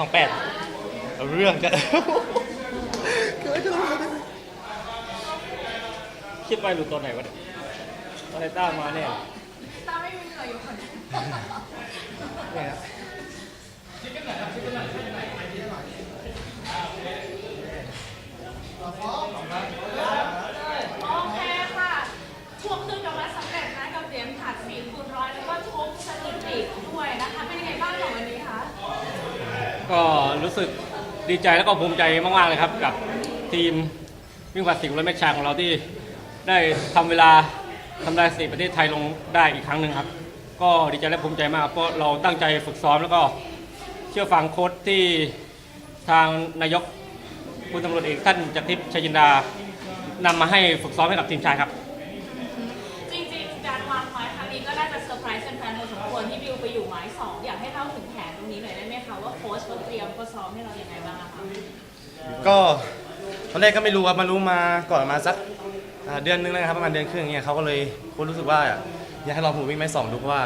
สองแปดเรื่องจะเกิดจะทำอะไรคิดไปหลุดตอนไหนวะเนี่ยตอนไอ้ต้ามาเนี่ยต้าไม่มีเหงื่อยอยู่คนเดียวเนี่ยครับ ก็รู้สึกดีใจแล้วก็ภูมิใจมากๆเลยครับ กับทีมวิ่งผลัดสิบและแม็กชาของเราที่ได้ทำเวลาทำลายสถิติประเทศไทยลงได้อีกครั้งหนึ่งครับ ก็ดีใจและภูมิใจมากเพราะเราตั้งใจฝึกซ้อมแล้วก็เชื่อฟังโค้ชที่ทางนายกพลตำรวจเอกท่านจักรทิพย์ชัยจินดานำมาให้ฝึกซ้อมให้กับทีมชายครับ ก็ตอนแรกก็ไม่รู้ครับมารู้มาก่อนมาสักอ่าเดือนนึงแล้วนะครับประมาณเดือนครึ่งเนี่ยเขาก็เลยคนรู้สึกว่าอยากให้ลองผมวิ่งไม้สองดูเพราะว่า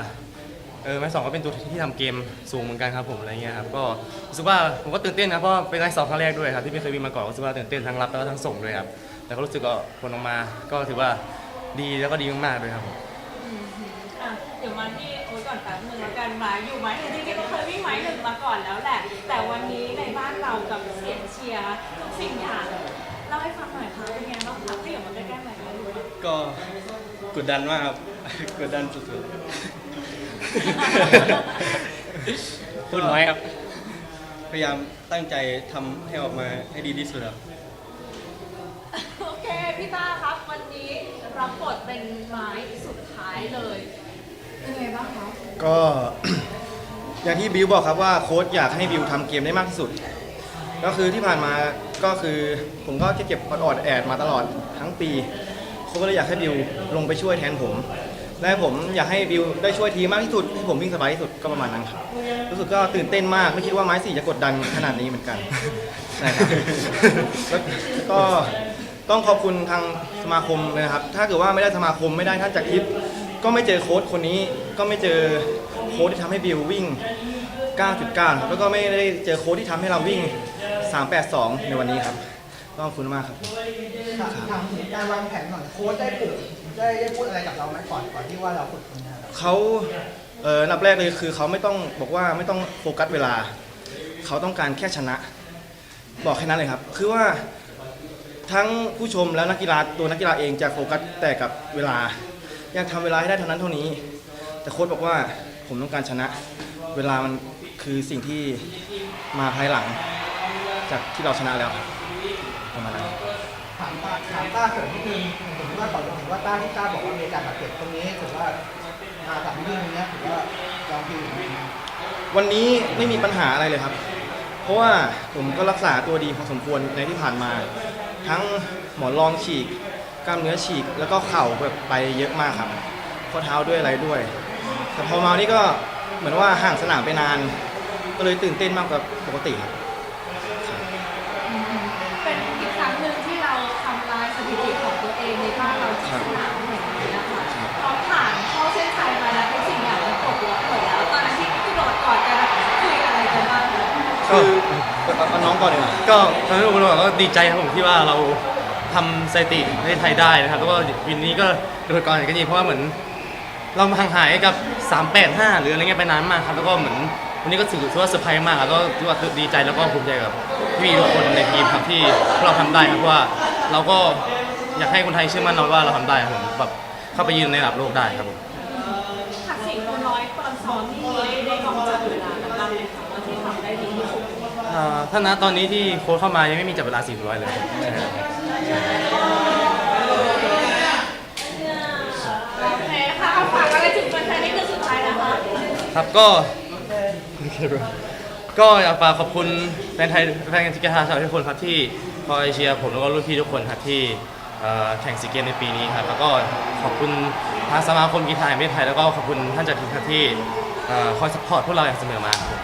เออไม้สองก็เป็นตัวที่ทำเกมสูงเหมือนกันครับผมอะไรเงี้ยครับก็รู้สึกว่าผมก็ตื่นเต้นนะเพราะว่าเป็นไม้สองครั้งแรกด้วยครับที่ไม่เคยวิ่งมาก่อนก็รู้สึกว่าตื่นเต้นทั้งรับแล้วก็ทั้งส่งด้วยครับแต่ก็รู้สึกว่าผลออกมาก็ถือว่าดีแล้วก็ดีมากๆด้วยครับผมอะเดี๋ยวมาที่โอ๊ตก่อนแป๊บนึงแล้วกันมาอยู่ไม้หนึ่งจริงๆเราเคยวิ่งไม้หนึ่งมาก่อนแล้วแหละ แต่วันนี้ในบ้านเรากับส ยงเชียร์ทุกสิ่งอย่างเล่าให้ฟังหน่อยค่ะเป็นไงบ้างคะที่อยู่มาใกล้ๆหน่อยค่ะลูกก็กดดันมากครับ กดดันสุดพูดน้อยครับๆพยายามตั้งใจทำให้ออกมาให้ดีที่สุดครับ โอเคพี่ต้าครับวันนี้รับบทเป็นไม้สุดท้ายเลยเป็นไงบ้างคะก็ อย่างที่บิวบอกครับว่าโค้ชอยากให้บิวทำเกมได้มากที่สุด ก็คือที่ผ่านมาก็คือผมก็เก็บออดแอดมาตลอดทั้งปีเขาก็เลยอยากให้บิวลงไปช่วยแทนผม และผมอยากให้บิวได้ช่วยทีมมากที่สุดให้ผมวิ่งสบายที่สุดก็ประมาณนั้นครับรู้สึกก็ตื่นเต้นมากไม่คิดว่าไม้สี่จะกดดันขนาดนี้เหมือนกันใช่ครับแล้วก็ต้องขอบคุณทางสมาคมเลยนะครับ ถ้าเกิดว่าไม่ได้สมาคมไม่ได้ท่านจากรทิพย์ก็ไม่เจอโค้ชคนนี้ ก็ไม่เจอโค้ชที่ทำให้บิววิ่ง 9.9ครับแล้วก็ไม่ได้เจอโค้ชที่ทำให้เราวิ่ง 382 ในวันนี้ครับต้องขอบคุณมากครับถามถึงการวางแผนหน่อยโค้ชได้ปลุกได้ได้พูดอะไรกับเราไหมก่อนก่อนที่ว่าเราฝึกคนนี้ครับเขาเอออันดับแรกเลยคือเขาไม่ต้องบอกว่าไม่ต้องโฟกัสเวลา เขาต้องการแค่ชนะ บอกแค่นั้นเลยครับ คือว่าทั้งผู้ชมแล้วนักกีฬาตัวนักกีฬาเองจะโฟกัสแต่กับเวลา อยากทำเวลาให้ได้เท่านั้นเท่านี้ แต่โค้ชบอกว่าผมต้องการชนะ เวลามันคือสิ่งที่มาภายหลัง จากที่เราชนะแล้วครับประมาณนั้นถามตาถามต้าเสริมนิดนึงผมว่าก่อนผมว่าต้าที่ต้าบอกว่ามีการบาดเจ็บตรงนี้ถือว่าอาถามนิดนึงตรงเนี้ยถือว่าเราคืออยู่ในวันนี้ไม่มีปัญหาอะไรเลยครับ เพราะว่าผมก็รักษาตัวดีพอสมควรในที่ผ่านมา ทั้งหมอนรองฉีก กล้ามเนื้อฉีก แล้วก็เข่าแบบไปเยอะมากครับข้อเท้าด้วยอะไรด้วย แต่พอมานี่ก็เหมือนว่าห่างสนามไปนาน ก็เลยตื่นเต้นมากกว่าปกติครับ น้องก่อนดีกว่าก็ทำให้ผมรู้ว่าก็ดีใจครับผมที่ว่าเราทำสถิติในไทยได้นะครับแล้วก็วินนี้ก็โดดก่อนกันยีเพราะว่าเหมือน เราห่างหายกับ 385 หรืออะไรเงี้ยไปนานมากครับแล้วก็เหมือนวันนี้ก็ถือว่าเซอร์ไพรส์มากครับก็ถือว่าดีใจแล้วก็ภูมิใจกับพี่ทุกคนในทีมครับที่พวกเราทำได้ครับเพราะว่าเราก็อยากให้คนไทยเชื่อมั่นเราว่าเราทำได้ครับผมแบบเข้าไปยืนในระดับโลกได้ครับผมผักสิ่งคูณร้อยตอนซ้อมที่ได้ได้ลองจับเวลากันบ้างไหมคะว่าที่ทำได้ดีที่สุด อ่าถ้าณตอนนี้ที่โค้ชเข้ามายังไม่มีจับเวลา400เลยโอเคค่ะเอาฝากอะไรถึงแฟนๆนี่คือสุดท้ายนะคะครับก็ก็อยากฝากขอบคุณแฟนไทยแฟนกีฬาชาวทุกคนครับที่คอยเชียร์ผมแล้วก็รุ่นพี่ทุกคนครับที่เอ่อแข่งซีเกมในปีนี้ครับแล้วก็ขอบคุณทางสมาคมกีฬาแห่งประเทศไทยแล้วก็ขอบคุณท่านจัดทีมครับที่เอ่อคอยสปอร์ตพวกเราอย่างเสมอมาครับผม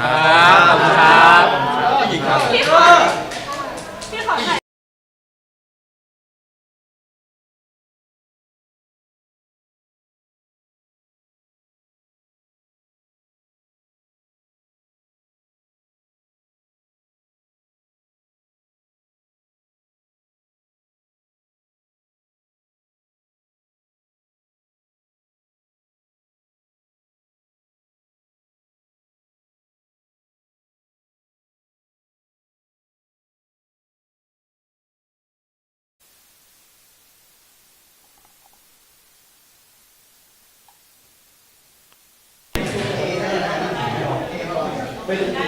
ขอบคุณครับ ผู้หญิงครับ พี่ขอ Wait.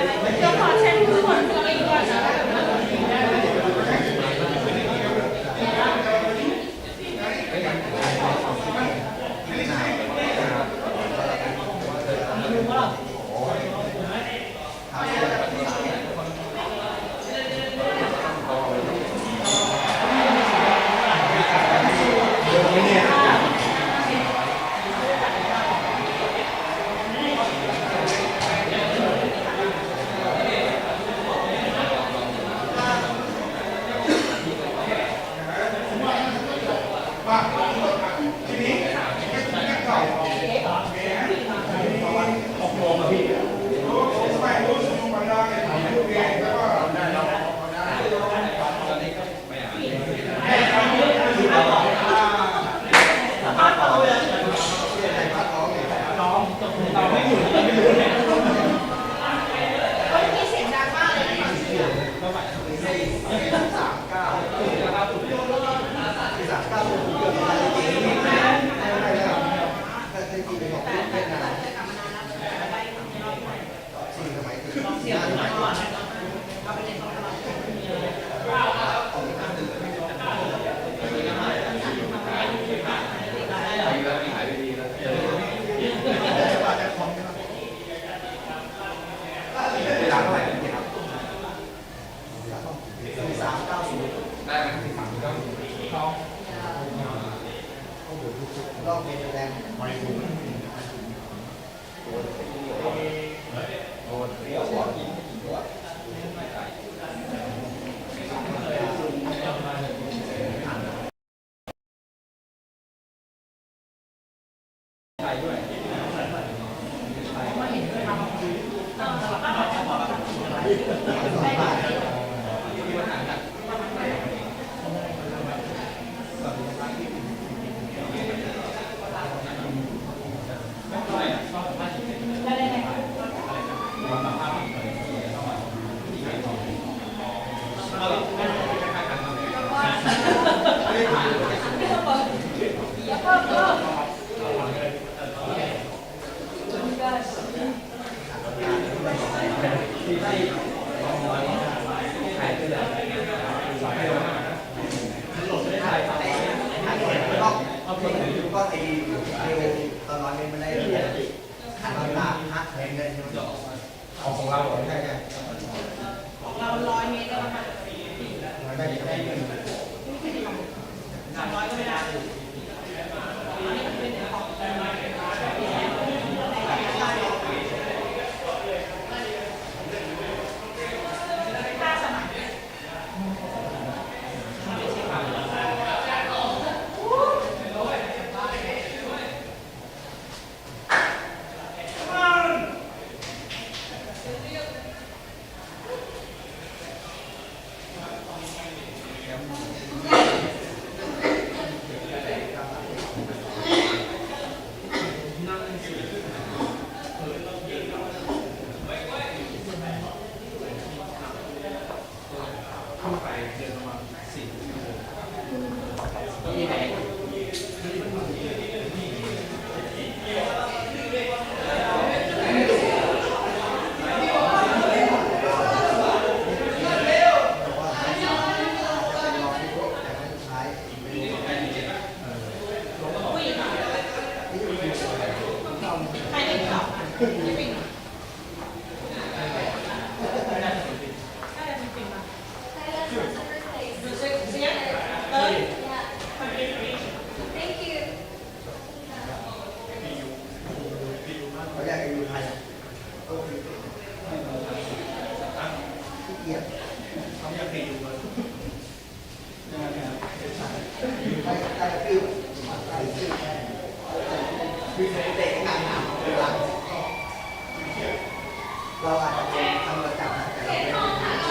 เราอาจจะเป็นตำรวจจับนะแต่เราไม่ได้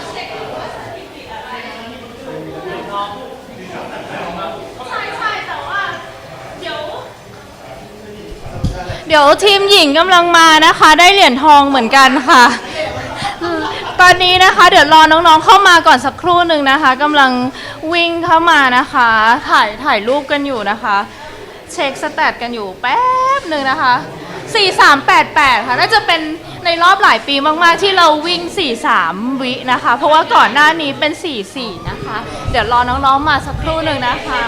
ใช่ใช่แต่ว่าเดี๋ยวทีมหญิงกำลังมานะคะ ได้เหรียญทองเหมือนกันค่ะ ตอนนี้นะคะ เดี๋ยวรอน้องๆเข้ามาก่อนสักครู่หนึ่งนะคะกำลังวิ่งเข้ามานะคะ ถ่ายถ่ายรูปกันอยู่นะคะ เช็คสแตทกันอยู่แป๊บหนึ่งนะคะ 4388 ค่ะ น่าจะเป็นในรอบหลายปีมากๆ ที่เราวิ่ง 43 วินะคะ เพราะว่าก่อนหน้านี้เป็น 44 นะคะ เดี๋ยวรอน้องๆมาสักครู่หนึ่งนะคะ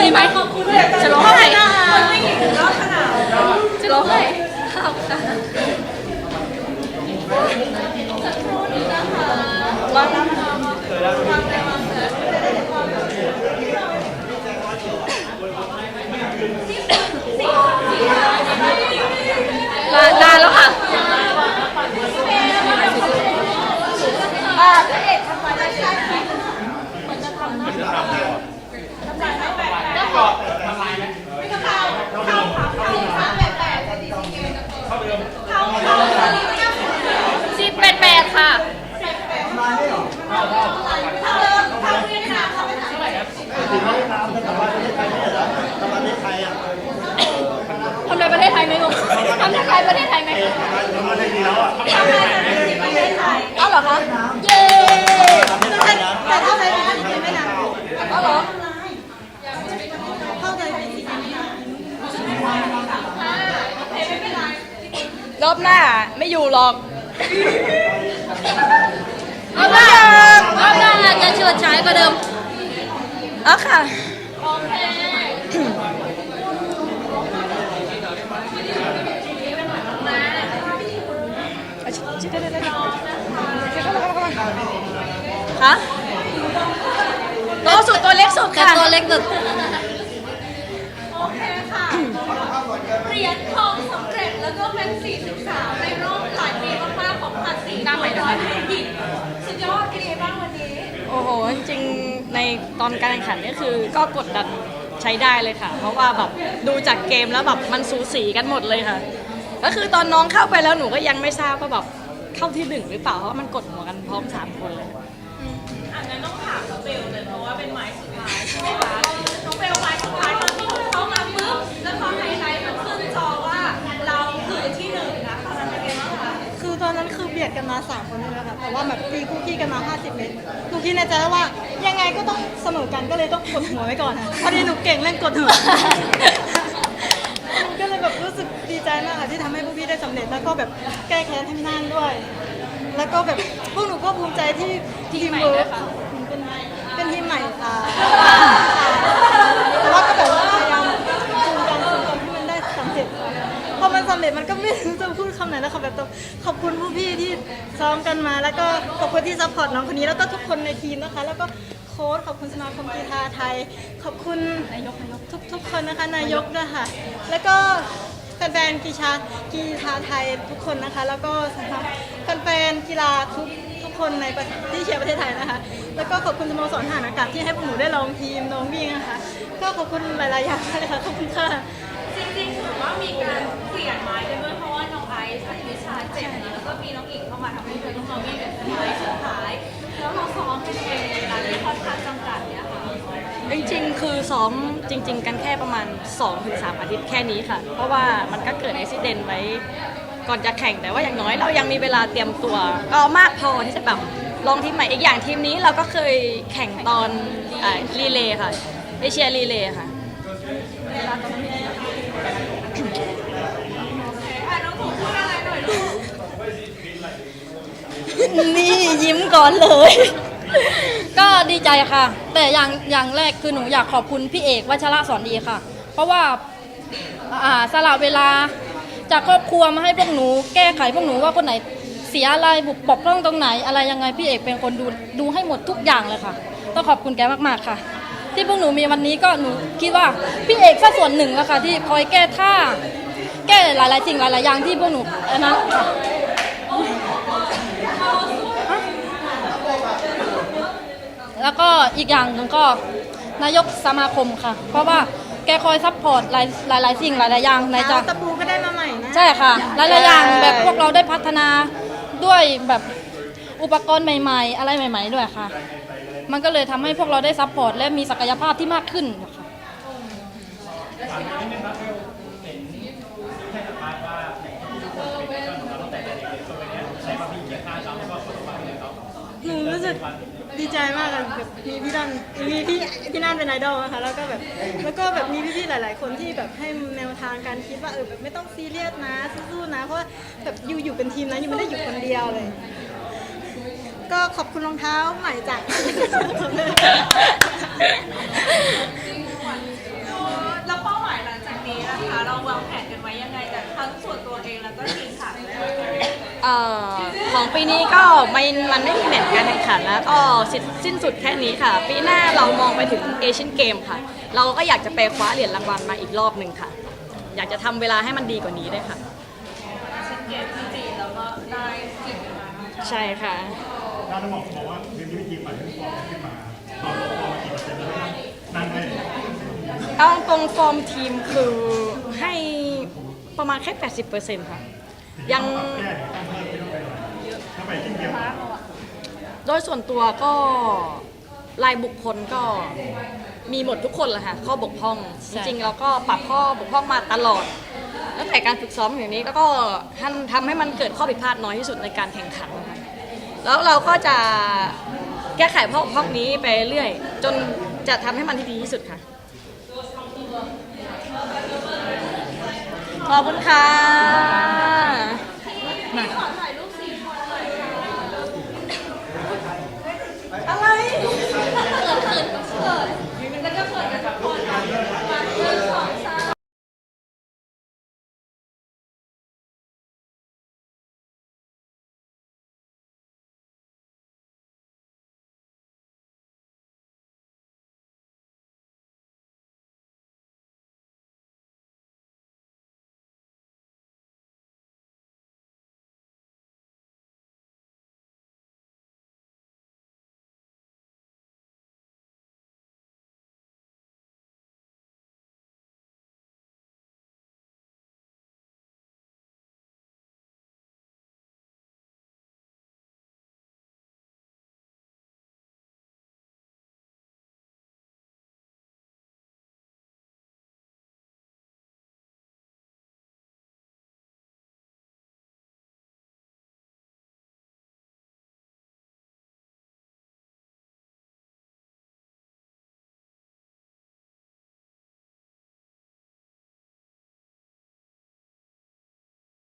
คุยไหมจะร้องไห้ คนไม่กี่ถึงรอบขนาด จะร้องไห้ข้าวค่ะวางน้ำนานนานแล้วค่ะ อ่าพระเอกทำมาได้ใช่ไหมเหมือนจะทำนะทำลายไม่แปลกๆไม่ทำลายไหมไม่ทำลายเข้าขาเข้าขาแปลกๆจะดีจริงๆเข้าเดิมเข้าเข้าเข้าดีไม่ได้ สิบแปดแปดค่ะ เข้าเดิมเข้าเรียนนาเข้าไปไหน ทำในประเทศไทยไหมลูก ทำในไทยประเทศไทยไหมทำอะไรในประเทศไทยอ้าวเหรอคะ เย้แต่เข้าไปนะไม่นานอ้าวเหรอเข้าใจเป็นสิ่งที่ดีโอเคไม่เป็นไรรอบหน้าไม่อยู่หรอกรอบหน้ารอบหน้าจะเฉิดฉายกว่าเดิมอ๋อค่ะโอเค คะตัวสุดตัวเล็กสุดค่ะตัวเล็กสุดโอเคค่ะเหรียญทองสำเร็จแล้วก็เป็น43ในรอบหลายปีมากๆของผัดสีน้ำใหม่ร้อยหญิงสุดยอดเป็นยังไงบ้างวันนี้ โอ้โห จริงๆในตอนการแข่งขันก็คือก็กดดันใช้ได้เลยค่ะ เพราะว่าแบบดูจากเกมแล้วแบบมันสูสีกันหมดเลยค่ะ ก็คือตอนน้องเข้าไปแล้วหนูก็ยังไม่ทราบว่าแบบ เข้าที่หนึ่งหรือเปล่าเพราะว่ามันกดหัวกันพร้อมสามคนเลย อันนั้นต้องถามน้องเบลเลยเพราะว่าเป็นไม้สุดท้ายใช่ไหมคะน้องเบลไม้สุดท้ายตอนที่หนูเข้ามาปุ๊บแล้วพอไฮไลท์มันขึ้นจอว่าเราคือที่หนึ่งนะตอนนั้นเป็นไงบ้างคะคือตอนนั้นคือเบียดกันมาสามคนเลยนะคะแต่ว่าแบบตีคู่ขี้กันมา 50 เมตรหนูคิดในใจแล้วว่ายังไงก็ต้องเสมอกันก็เลยต้องกดหัวไว้ก่อนค่ะพอดีหนูเก่งเล่นกดหัว ก็เลยแบบรู้สึกดี ใจมากค่ะที่ทำให้พวกพี่ได้สำเร็จแล้วก็แบบแก้แค้นให้พี่น่านด้วย แล้วก็แบบพวกหนูก็ภูมิใจที่ทีมเวิร์กเป็นเป็นทีมใหม่ค่ะแต่ว่าก็แบบว่าพยายามจูนกันจูนกันให้มันได้สำเร็จพอมันสำเร็จมันก็ไม่รู้จะพูดคำไหนแล้วค่ะแบบต้องขอบคุณผู้พี่ที่ซ้อมกันมา แล้วก็ขอบคุณที่ซัพพอร์ตน้องคนนี้แล้วก็ทุกคนในทีมนะคะ แล้วก็โค้ชขอบคุณสมาคมกีฬาไทย ขอบคุณนายกนายกทุกทุกคนนะคะนายกด้วยค่ะแล้วก็ แฟนๆกีฬากีฬาไทยทุกคนนะคะ แล้วก็สำหรับแฟนๆกีฬาทุกทุกคนในประที่เชียร์ประเทศไทยนะคะ แล้วก็ขอบคุณสโมสรทหารอากาศที่ให้พวกหนูได้ลองทีมลองวิ่งนะคะ ก็ขอบคุณหลายๆอย่างเลยค่ะขอบคุณค่ะจริงๆถือว่ามีการเปลี่ยนไม้กันด้วยเพราะว่าน้องไอซ์กับวิชาเจ็บแล้วก็มีน้องอิงเข้ามาทำให้เธอต้องมาวิ่งเป็นไม้สุดท้าย แล้วเราซ้อมเป็นยังไงในเวลาที่ค่อนข้างจำกัดเนี่ยค่ะ จริงๆ คือซ้อมจริง ๆ กันแค่ประมาณ 2-3 อาทิตย์แค่นี้ค่ะ เพราะว่ามันก็เกิดอุบิเหตุไว้ก่อนจะแข่งแต่ว่าอย่างน้อยเรายังมีเวลาเตรียมตัว ก็มากพอที่จะแบบลองทีมใหม่อีกอย่างทีมนี้เราก็เคยแข่งตอนรีเลย์ค่ะเอเชียรีเลย์ค่ะนี่ยิ้มก่อนเลย ก็ดีใจค่ะ แต่อย่างอย่างแรกคือหนูอยากขอบคุณพี่เอกวัชระสอนดีค่ะ เพราะว่าอ่าสละเวลาจากครอบครัวมาให้พวกหนู แก้ไขพวกหนูว่าคนไหนเสียอะไรบุกปกพร่องตรงไหน อะไรยังไงพี่เอกเป็นคนดูดูให้หมดทุกอย่างเลยค่ะต้องขอบคุณแกมากๆค่ะ ที่พวกหนูมีวันนี้ก็หนูคิดว่าพี่เอกแค่ส่วนหนึ่งแล้วค่ะที่คอยแก้ท่า แก้หลายๆสิ่งหลายๆอย่างที่พวกหนูอันนั้นค่ะ แล้วก็อีกอย่างหนึ่งก็นายกสมาคมค่ะ เพราะว่าแกคอยซัพพอร์ตหลายหลายหลายสิ่งหลายหลายอย่างในจะตะปูก็ได้มาใหม่นะ ใช่ค่ะหลายหลายอย่างแบบพวกเราได้พัฒนาด้วยแบบอุปกรณ์ใหม่ ๆ อะไรใหม่ ๆ ด้วยค่ะ มันก็เลยทำให้พวกเราได้ซัพพอร์ตและมีศักยภาพที่มากขึ้นค่ะหนูรู้สึกดี ใจมากค่ะแบบมีพี่นั่นมีพี่พี่นั่นเป็นไอดอลนะคะแล้วก็แบบแล้วก็แบบมีพี่ๆหลาย ๆ คนที่แบบให้แนวทางการคิดว่าเออแบบไม่ต้องซีเรียสนะสู้ๆนะเพราะว่าแบบยูอยู่เป็นทีมนะยูไม่ได้อยู่คนเดียวเลย ก็ขอบคุณรองเท้าใหม่จาก แล้วเป้าหมายหลังจากนี้นะคะ เราวางแผนกันไว้ยังไงแต่ทั้งส่วนตัวเองแล้วก็ทีมค่ะ เอ่อของปีนี้ก็ไม่มันไม่มีแมตช์การแข่งขันแล้วก็สิ้นสิ้นสุดแค่นี้ค่ะ ปีหน้าเรามองไปถึงเอเชียนเกมค่ะ เราก็อยากจะไปคว้าเหรียญรางวัลมาอีกรอบหนึ่งค่ะ อยากจะทำเวลาให้มันดีกว่านี้ด้วยค่ะเช่นเกมที่จีนแล้วก็ได้สิบมาใช่ค่ะ ถ้าต้องบอกบอกว่าเป็นวิธีใหม่ที่ฟอร์มขึ้นมาเราฟอร์มกี่เปอร์เซ็นต์แล้วนั่งได้เอาตรงฟอร์มทีมคือให้ประมาณแค่ 80%ค่ะ ยังโดยส่วนตัวก็รายบุคคลก็มีหมดทุกคนแหละค่ะข้อบกพร่อง จริงๆเราก็ปรับข้อบกพร่องมาตลอดตั้งแต่การฝึกซ้อมอย่างนี้ก็ทำทำให้มันเกิดข้อผิดพลาดน้อยที่สุดในการแข่งขันค่ะแล้วเราก็จะแก้ไขข้อบกพร่องนี้ไปเรื่อย จนจะทำให้มันที่ดีที่สุดค่ะขอบคุณค่ะ